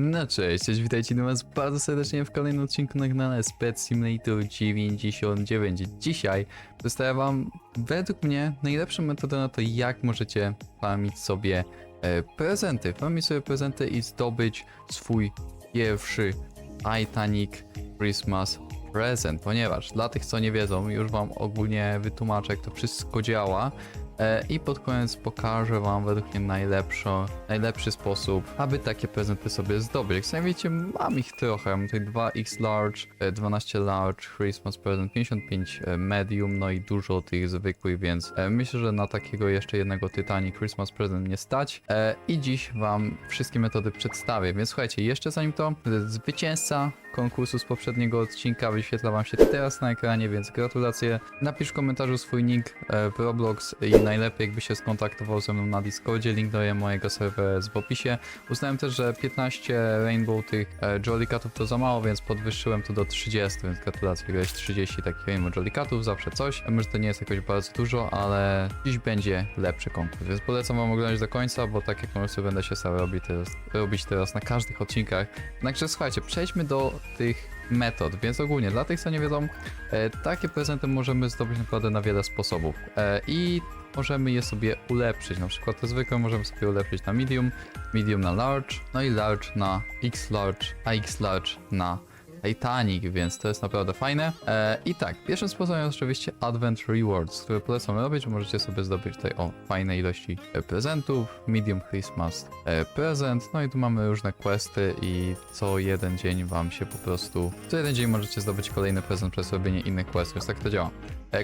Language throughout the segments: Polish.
No cześć, cześć, witajcie do was bardzo serdecznie w kolejnym odcinku na kanale Pet Simulator 99. Dzisiaj przedstawię wam według mnie najlepszą metodę na to, jak możecie farmić sobie e, prezenty. Farmić sobie prezenty i zdobyć swój pierwszy Titanic Christmas prezent, ponieważ dla tych co nie wiedzą, już wam ogólnie wytłumaczę jak to wszystko działa. E, I pod koniec pokażę Wam według mnie najlepszy, najlepszy sposób, aby takie prezenty sobie zdobyć. Jak wiecie, mam ich trochę. Tutaj 2x large, e, 12 large, Christmas present, 55 e, medium, no i dużo tych zwykłych, więc e, myślę, że na takiego jeszcze jednego Titanic Christmas present nie stać. E, I dziś Wam wszystkie metody przedstawię. Więc słuchajcie, jeszcze zanim to, e, zwycięzca konkursu z poprzedniego odcinka wyświetla Wam się teraz na ekranie, więc gratulacje. Napisz w komentarzu swój nick e, w Roblox i najlepiej jakby się skontaktował ze mną na Discordzie, link do mojego serwera jest w opisie. Uznałem też, że 15 Rainbow tych e, Jollycatów to za mało, więc podwyższyłem to do 30, więc gratulacje, wygrałeś 30 takich Rainbow Jollycatów, zawsze coś. A Może to nie jest jakoś bardzo dużo, ale dziś będzie lepszy konkurs, więc polecam Wam oglądać do końca, bo takie konkursy będę się starał robić teraz, robić teraz na każdych odcinkach. Także słuchajcie, przejdźmy do tych metod, więc ogólnie dla tych co nie wiedzą, e, takie prezenty możemy zdobyć naprawdę na wiele sposobów e, i możemy je sobie ulepszyć, na przykład te zwykłe możemy sobie ulepszyć na medium, medium na large, no i large na x large, a x large na Titanic, więc to jest naprawdę fajne. E, I tak, pierwszym sposobem jest oczywiście Advent Rewards, które polecam robić, możecie sobie zdobyć tutaj o fajne ilości e, prezentów, medium Christmas e, prezent, no i tu mamy różne questy i co jeden dzień wam się po prostu, co jeden dzień możecie zdobyć kolejny prezent przez robienie innych questów, tak to działa.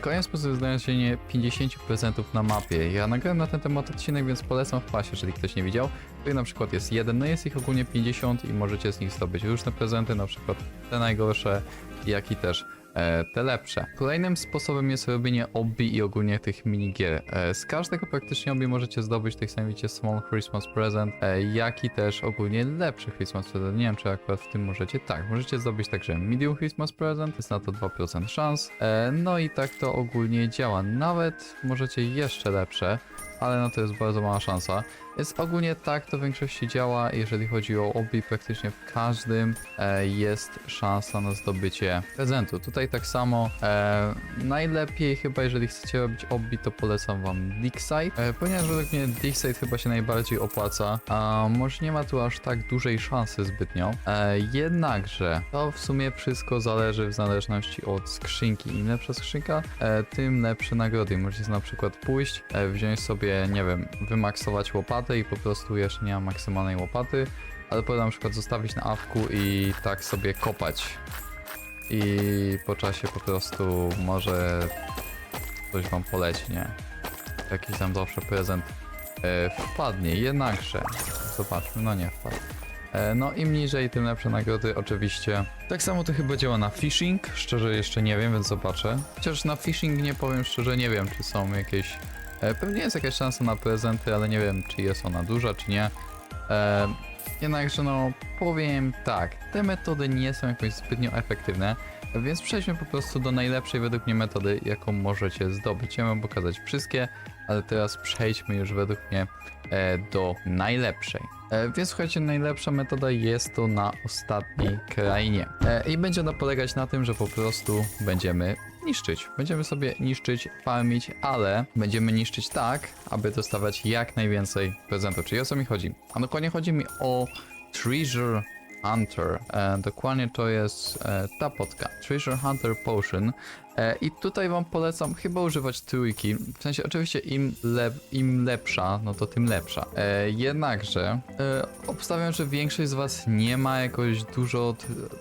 Kolejny sposób jest znalezienie 50 prezentów na mapie. Ja nagrałem na ten temat odcinek, więc polecam w pasie, jeżeli ktoś nie widział. Tutaj na przykład jest jeden, no jest ich ogólnie 50 i możecie z nich zdobyć różne prezenty, na przykład te najgorsze, jak i też te lepsze. Kolejnym sposobem jest robienie obbi i ogólnie tych minigier. E, z każdego praktycznie obbi możecie zdobyć tych sami wiecie Small Christmas Present, e, jak i też ogólnie lepszy Christmas Present. Nie wiem, czy akurat w tym możecie. Tak, możecie zdobyć także Medium Christmas Present, jest na to 2% szans. E, no i tak to ogólnie działa. Nawet możecie jeszcze lepsze, ale no to jest bardzo mała szansa. Więc ogólnie tak to w większości działa, jeżeli chodzi o obbi, praktycznie w każdym e, jest szansa na zdobycie prezentu. Tutaj tak samo e, najlepiej chyba jeżeli chcecie robić obbi, to polecam wam Digsite, e, ponieważ według mnie Digsite chyba się najbardziej opłaca, a może nie ma tu aż tak dużej szansy zbytnio, e, jednakże to w sumie wszystko zależy w zależności od skrzynki. Im lepsza skrzynka, e, tym lepsze nagrody. Możecie na przykład pójść, e, wziąć sobie, nie wiem, wymaksować łopatę i po prostu jeszcze nie mam maksymalnej łopaty, ale potem na przykład zostawić na awku i tak sobie kopać. I po czasie po prostu może coś wam poleci, nie? Jakiś tam zawsze prezent e, wpadnie, jednakże. Zobaczmy, no nie wpadł. E, No im niżej, tym lepsze nagrody oczywiście. Tak samo to chyba działa na phishing, szczerze jeszcze nie wiem, więc zobaczę. Chociaż na phishing nie powiem szczerze, nie wiem czy są jakieś... E, Pewnie jest jakaś szansa na prezenty, ale nie wiem czy jest ona duża, czy nie. E, Jednakże no powiem tak, te metody nie są jakoś zbytnio efektywne, więc przejdźmy po prostu do najlepszej według mnie metody, jaką możecie zdobyć. Ja mam pokazać wszystkie, ale teraz przejdźmy już według mnie e, do najlepszej. Więc słuchajcie, najlepsza metoda jest to na ostatniej krainie. I będzie ona polegać na tym, że po prostu będziemy niszczyć. Będziemy sobie niszczyć, farmić, ale będziemy niszczyć tak, aby dostawać jak najwięcej prezentów. Czyli o co mi chodzi? A dokładnie chodzi mi o Treasure Hunter. E, dokładnie to jest e, ta potka. Treasure Hunter Potion. E, I tutaj wam polecam chyba używać trójki. W sensie oczywiście im, lep, im lepsza, no to tym lepsza. E, jednakże e, obstawiam, że większość z was nie ma jakoś dużo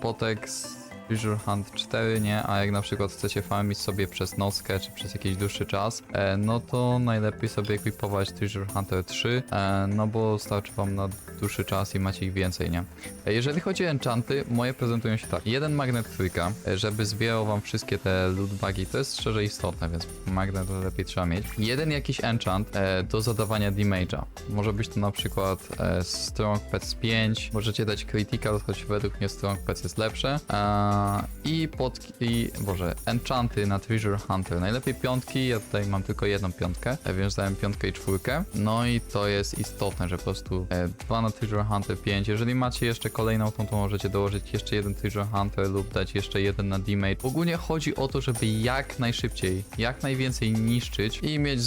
potek z Treasure Hunt 4, nie? A jak na przykład chcecie farmić sobie przez nockę, czy przez jakiś dłuższy czas, e, no to najlepiej sobie ekwipować Treasure Hunter 3, e, no bo starczy wam na dłuższy czas i macie ich więcej, nie? E, jeżeli chodzi o enchanty, moje prezentują się tak. Jeden magnet trójka, e, żeby zbierał wam wszystkie te loot bagi, to jest szczerze istotne, więc magnet lepiej trzeba mieć. Jeden jakiś enchant e, do zadawania damage'a. Może być to na przykład e, Strong Pets 5, możecie dać Critical, choć według mnie Strong Pets jest lepsze. E, I pod... i... boże, enchanty na Treasure Hunter. Najlepiej piątki, ja tutaj mam tylko jedną piątkę, e, więc dałem piątkę i czwórkę. No i to jest istotne, że po prostu e, dwa na Treasure Hunter 5. Jeżeli macie jeszcze kolejną, to możecie dołożyć jeszcze jeden Treasure Hunter lub dać jeszcze jeden na D-Mate. Ogólnie chodzi o to, żeby jak najszybciej, jak najwięcej niszczyć i mieć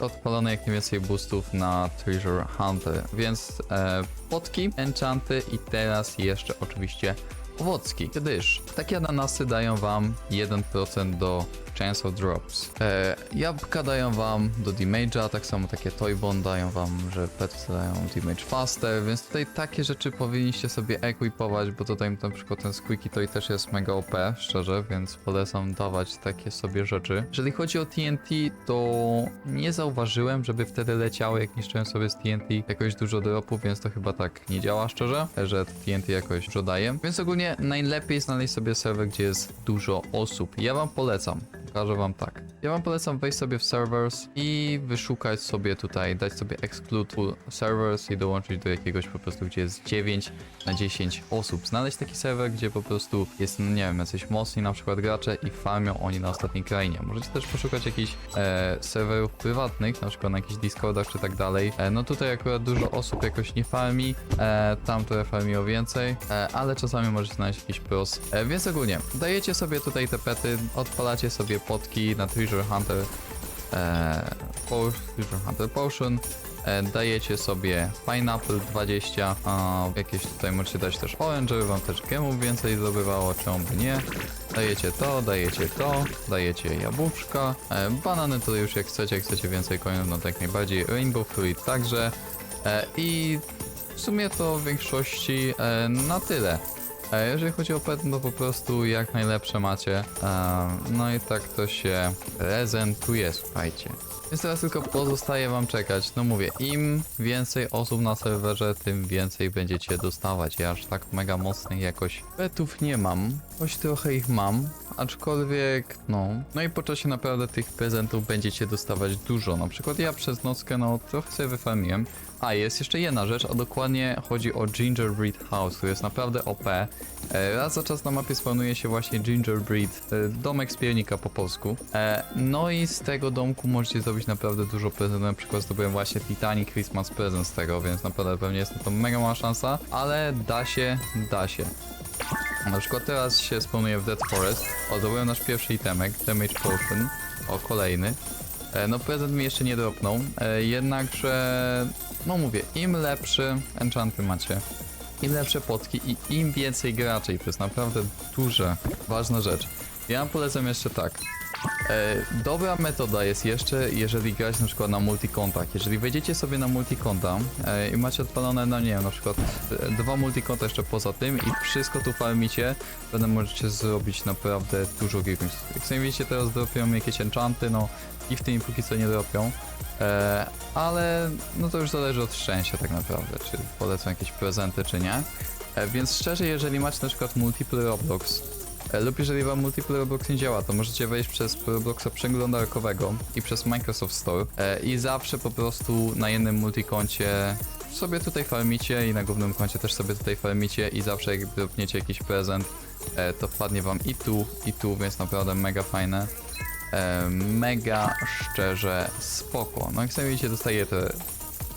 odpalone jak najwięcej boostów na Treasure Hunter. Więc e, potki, enchanty i teraz jeszcze oczywiście owocki, gdyż takie ananasy dają wam 1% do Of Drops. E, jabłka dają wam do damage'a, tak samo takie Toybon dają wam, że pety dają damage faster, więc tutaj takie rzeczy powinniście sobie equipować, bo tutaj na przykład ten Squeaky Toy też jest mega OP, szczerze, więc polecam dawać takie sobie rzeczy. Jeżeli chodzi o TNT, to nie zauważyłem, żeby wtedy leciały, jak niszczyłem sobie z TNT jakoś dużo dropu, więc to chyba tak nie działa szczerze, że TNT jakoś dużo daje. Więc ogólnie najlepiej znaleźć sobie serwer, gdzie jest dużo osób. Ja wam polecam. Pokażę wam tak. Ja wam polecam wejść sobie w servers i wyszukać sobie tutaj, dać sobie exclude servers i dołączyć do jakiegoś po prostu, gdzie jest 9 na 10 osób. Znaleźć taki serwer, gdzie po prostu jest, no nie wiem, jacyś mocni na przykład gracze i farmią oni na ostatniej krainie. Możecie też poszukać jakichś e, serwerów prywatnych, na przykład na jakichś Discordach czy tak dalej. E, no tutaj akurat dużo osób jakoś nie farmi, e, tam trochę farmiło więcej, e, ale czasami możecie znaleźć jakiś pros. E, więc ogólnie, dajecie sobie tutaj te pety, odpalacie sobie potki na Treasure Hunter, e, Treasure Hunter Potion, e, dajecie sobie Pineapple 20, a jakieś tutaj możecie dać też Orange, żeby wam też gemów więcej zdobywało, czemu by nie. Dajecie to, dajecie to, dajecie jabłuszka, e, banany to już jak chcecie, jak chcecie więcej coinów, no to jak najbardziej, Rainbow Fruit także e, i w sumie to w większości e, na tyle. E, Jeżeli chodzi o pet, no po prostu jak najlepsze macie. No i tak to się prezentuje, słuchajcie. Więc teraz tylko pozostaje wam czekać. No mówię, im więcej osób na serwerze, tym więcej będziecie dostawać. Ja aż tak mega mocnych jakoś petów nie mam, choć trochę ich mam. Aczkolwiek, no. No i po czasie naprawdę tych prezentów będziecie dostawać dużo. Na przykład ja przez nockę, no trochę sobie wyfarmiłem. A, jest jeszcze jedna rzecz, a dokładnie chodzi o Gingerbread House, który jest naprawdę OP. E, Raz za czas na mapie spawnuje się właśnie Gingerbread, e, domek z piernika po polsku. E, No i z tego domku możecie zrobić naprawdę dużo prezentów, na przykład zdobyłem właśnie Titanic Christmas Present z tego, więc naprawdę pewnie jest to mega mała szansa, ale da się, da się. Na przykład teraz się spawnuje w Dead Forest, o, zdobyłem nasz pierwszy itemek, Damage Potion, o, kolejny. No prezent mi jeszcze nie dropnął, jednakże, no mówię, im lepszy enchanty macie, im lepsze potki i im więcej graczy, i to jest naprawdę duża, ważna rzecz. Ja polecam jeszcze tak. E, dobra metoda jest jeszcze, jeżeli grać na przykład na multikontach. Jeżeli wejdziecie sobie na multikonta e, i macie odpalone, no nie wiem, na przykład e, dwa multikonta jeszcze poza tym i wszystko tu farmicie, wtedy możecie zrobić naprawdę dużo gifów. Jak sami widzicie, teraz dropią jakieś enchanty, no i w tym póki co nie dropią. E, ale no to już zależy od szczęścia tak naprawdę, czy polecą jakieś prezenty, czy nie. E, więc szczerze, jeżeli macie na przykład multiple Roblox, e, lub jeżeli wam multiple Roblox nie działa, to możecie wejść przez Robloxa przeglądarkowego i przez Microsoft Store i zawsze po prostu na jednym multikoncie sobie tutaj farmicie i na głównym koncie też sobie tutaj farmicie i zawsze jak dropniecie jakiś prezent, to wpadnie wam i tu, i tu, więc naprawdę mega fajne. E, mega szczerze spoko. No jak sami widzicie, dostajecie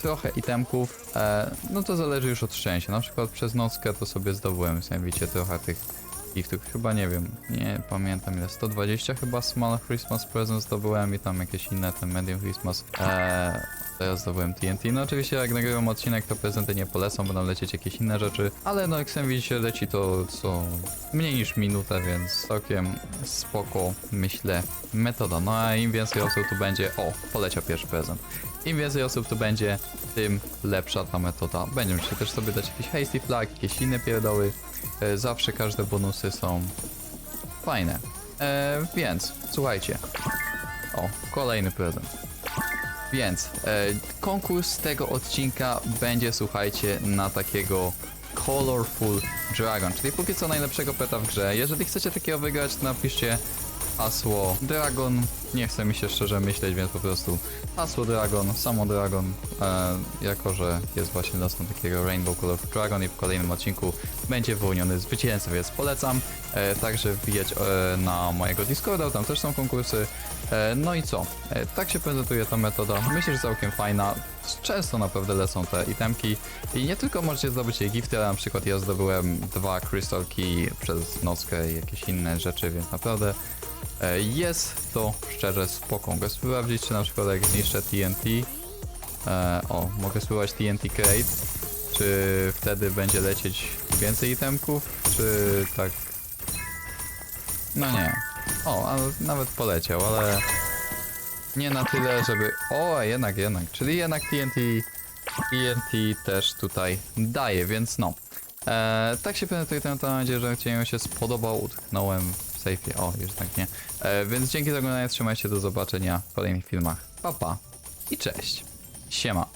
trochę itemków, e, no to zależy już od szczęścia. Na przykład przez nockę to sobie zdobyłem, sami widzicie, trochę tych giftów, chyba nie wiem, nie pamiętam ile, 120 chyba Small Christmas Presents zdobyłem i tam jakieś inne, ten Medium Christmas. E, teraz zdobyłem TNT. No oczywiście jak nagrywam odcinek, to prezenty nie polecam, będą lecieć jakieś inne rzeczy, ale no jak sami widzicie, leci to co mniej niż minutę, więc całkiem spoko, myślę, metoda. No a im więcej osób tu będzie, o, poleciał pierwszy prezent. Im więcej osób tu będzie, tym lepsza ta metoda. Będziemy się też sobie dać jakiś hasty flag, jakieś inne pierdoły. E, zawsze każde bonusy są fajne. E, więc, słuchajcie. O, kolejny prezent. Więc, e, konkurs tego odcinka będzie, słuchajcie, na takiego Colorful Dragon, czyli póki co najlepszego peta w grze. Jeżeli chcecie takiego wygrać, to napiszcie hasło Dragon nie chce mi się szczerze myśleć, więc po prostu hasło Dragon, samo Dragon, e, jako że jest właśnie nocą takiego Rainbow Color Dragon i w kolejnym odcinku będzie wyłoniony zwycięzca, więc polecam e, także wbijać e, na mojego Discorda, tam też są konkursy. E, no i co? E, tak się prezentuje ta metoda, myślę, że całkiem fajna. Często naprawdę lecą te itemki i nie tylko możecie zdobyć jej gifty, ale na przykład ja zdobyłem dwa Crystal Key przez nockę i jakieś inne rzeczy, więc naprawdę Jest to szczerze spoko. Mogę sprawdzić, czy na przykład jak zniszczę TNT. E, o, mogę spróbować TNT Crate. Czy wtedy będzie lecieć więcej itemków, czy tak. No nie. O, ale nawet poleciał, ale nie na tyle, żeby. O, jednak, jednak. Czyli jednak TNT. TNT też tutaj daje, więc no. E, tak się prezentuje ten temat. Mam nadzieję, że odcinek się spodobał. Utknąłem O, jednak nie. E, więc dzięki za oglądanie. Trzymajcie. Do zobaczenia w kolejnych filmach. Pa, pa. I cześć. Siema.